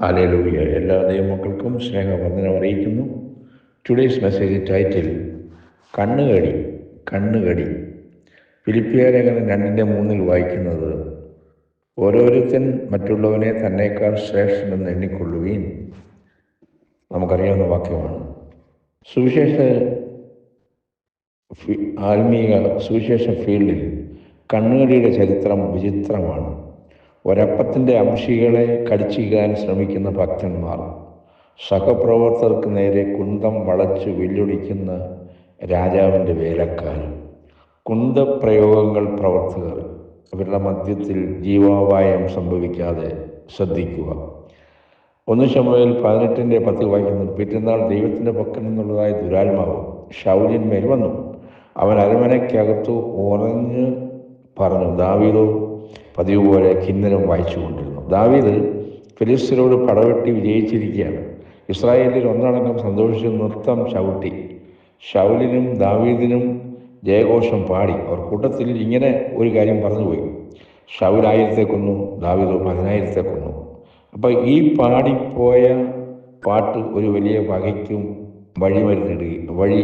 ആലയിലൂയ എല്ലാ ദൈവമക്കൾക്കും സ്നേഹവന്ദനം അറിയിക്കുന്നു. ടുഡേയ്സ് മെസ്സേജ് ടൈറ്റിൽ കണ്ണുകടി കണ്ണുകടി. ഫിലിപ്പിയ ലേഖനം രണ്ടിന്റെ മൂന്നിൽ വായിക്കുന്നത്? ഓരോരുത്തൻ മറ്റുള്ളവനെ തന്നേക്കാൾ ശ്രേഷ്ഠനെന്ന് എണ്ണിക്കൊള്ളുവീൻ. നമുക്കറിയാവുന്ന വാക്യമാണ്. സുവിശേഷ ആത്മീയ സുവിശേഷ ഫീൽഡിൽ കണ്ണുകടിയുടെ ചരിത്രം വിചിത്രമാണ്. ഒരപ്പത്തിന്റെ അംശികളെ കടിച്ചിക്കാൻ ശ്രമിക്കുന്ന ഭക്തന്മാർ സഹപ്രവർത്തകർക്ക് നേരെ കുന്തം വളച്ച് വെല്ലുടിക്കുന്ന രാജാവിന്റെ വേലക്കാരൻ കുന്തപ്രയോഗങ്ങൾ പ്രവർത്തകർ അവരുടെ മധ്യത്തിൽ ജീവാപായം സംഭവിക്കാതെ ശ്രദ്ധിക്കുക. ഒന്ന് ശമുവേൽ പതിനെട്ടിന്റെ പത്ത് വായിക്കുന്നു പിറ്റന്നാൾ ദൈവത്തിന്റെ പക്കൽ നിന്നുള്ളതായ ദുരാത്മാവ് ഷൗലിന്മേൽ വന്നു. അവൻ അരമനയ്ക്കകത്തു ഉറഞ്ഞ് പറഞ്ഞു ദാവീദോ പതിവ് പോലെ കിന്നരം വായിച്ചുകൊണ്ടിരുന്നു ദാവീദ് ഫിലിസ്തീനോട് പടവെട്ടി വിജയിച്ചിരിക്കുകയാണ്. ഇസ്രായേലിൽ ഒന്നടങ്കം സന്തോഷിച്ച് നൃത്തം ചവിട്ടി. ഷൗലിനും ദാവീദിനും ജയഘോഷം പാടി. അവർ കൂട്ടത്തിൽ ഇങ്ങനെ ഒരു കാര്യം പറഞ്ഞുപോയി. ഷൗൽ ആയിരത്തെ കൊന്നു ദാവീദ് പതിനായിരത്തെ കൊന്നു. അപ്പോൾ ഈ പാടിപ്പോയ പാട്ട് ഒരു വലിയ വകയ്ക്കും വഴി മരുന്നിടുക വഴി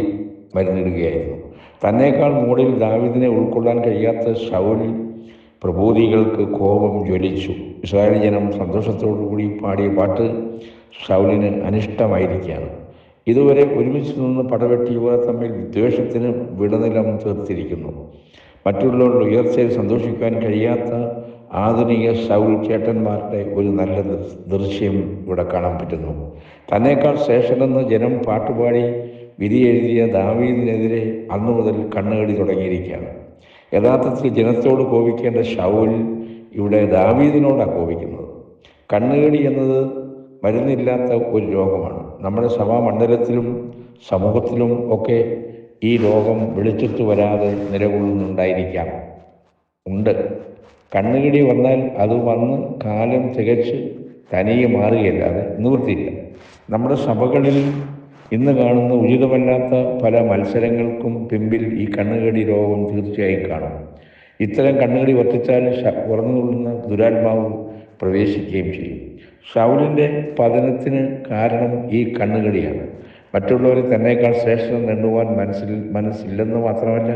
മരുന്നിടുകയായിരുന്നു തന്നേക്കാൾ മുകളിൽ ദാവീദിനെ ഉൾക്കൊള്ളാൻ കഴിയാത്ത ഷൗൽ പ്രബോധികൾക്ക് കോപം ജ്വലിച്ചു. ഇസ്രായേൽ ജനം സന്തോഷത്തോടുകൂടി പാടിയ പാട്ട് ഷൗലിന് അനിഷ്ടമായിരിക്കുകയാണ്. ഇതുവരെ ഒരുമിച്ച് നിന്ന് പടവെട്ടിയവർ തമ്മിൽ വിദ്വേഷത്തിന് വിടനിലം തീർത്തിരിക്കുന്നു. മറ്റുള്ളവരുടെ ഉയർച്ചയിൽ സന്തോഷിക്കാൻ കഴിയാത്ത ആധുനിക ശൗൽ ചേട്ടന്മാരുടെ ഒരു നല്ല ദൃശ്യം ഇവിടെ കാണാൻ പറ്റുന്നു. തന്നേക്കാൾ ശേഷനെന്ന് ജനം പാട്ടുപാടി വിധി എഴുതിയ ദാവീദിനെതിരെ അന്നു മുതൽ കണ്ണുകടി തുടങ്ങിയിരിക്കുകയാണ്. യഥാർത്ഥത്തിൽ ജനത്തോട് കോപിക്കേണ്ട ഷൗൽ ഇവിടെ ദാവീദിനോടാണ് കോപിക്കുന്നത്. കണ്ണുകടി എന്നത് മരുന്നില്ലാത്ത ഒരു രോഗമാണ്. നമ്മുടെ സഭാമണ്ഡലത്തിലും സമൂഹത്തിലും ഒക്കെ ഈ രോഗം വെളിച്ചത്ത് വരാതെ നിലകൊള്ളുന്നുണ്ടായിരിക്കാം. ഉണ്ട്. കണ്ണുകടി വന്നാൽ അത് വന്ന് കാലം തികച്ച് തനിയെ മാറുകയല്ലാതെ നിവൃത്തിയില്ല നമ്മുടെ സഭകളിൽ ഇന്ന് കാണുന്ന ഉചിതമല്ലാത്ത പല മത്സരങ്ങൾക്കും പിമ്പിൽ ഈ കണ്ണുകടി രോഗം തീർച്ചയായും കാണും. ഇത്തരം കണ്ണുകടി വർദ്ധിച്ചാൽ ഉറന്നുകൊള്ളുന്ന ദുരാത്മാവ് പ്രവേശിക്കുകയും ചെയ്യും. ഷൗലിന്റെ പതനത്തിന് കാരണം ഈ കണ്ണുകടിയാണ്. മറ്റുള്ളവരെ തന്നേക്കാൾ ശ്രേഷ്ഠം നേടുവാൻ മനസ്സിൽ മനസ്സില്ലെന്ന് മാത്രമല്ല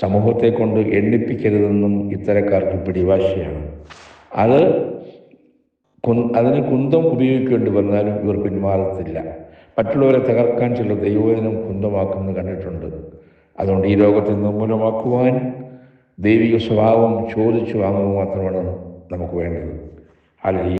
സമൂഹത്തെ കൊണ്ട് എണ്ണിപ്പിക്കരുതെന്നും ഇത്തരക്കാർക്ക് പിടിവാശിയാണ്. അത് അതിന് കുന്തം ഉപയോഗിക്കേണ്ടി വന്നാലും ഇവർ പിന്മാറത്തില്ല. മറ്റുള്ളവരെ തകർക്കാൻ ചില ദൈവവചനം കുന്തമാക്കുന്നത് കണ്ടിട്ടുണ്ട്. അതുകൊണ്ട് ഈ രോഗത്തെ നിർമൂലമാക്കുവാൻ ദൈവിക സ്വഭാവം ചോദിച്ചു വാങ്ങുക മാത്രമാണ് നമുക്ക് വേണ്ടത്. അല്ലെങ്കിൽ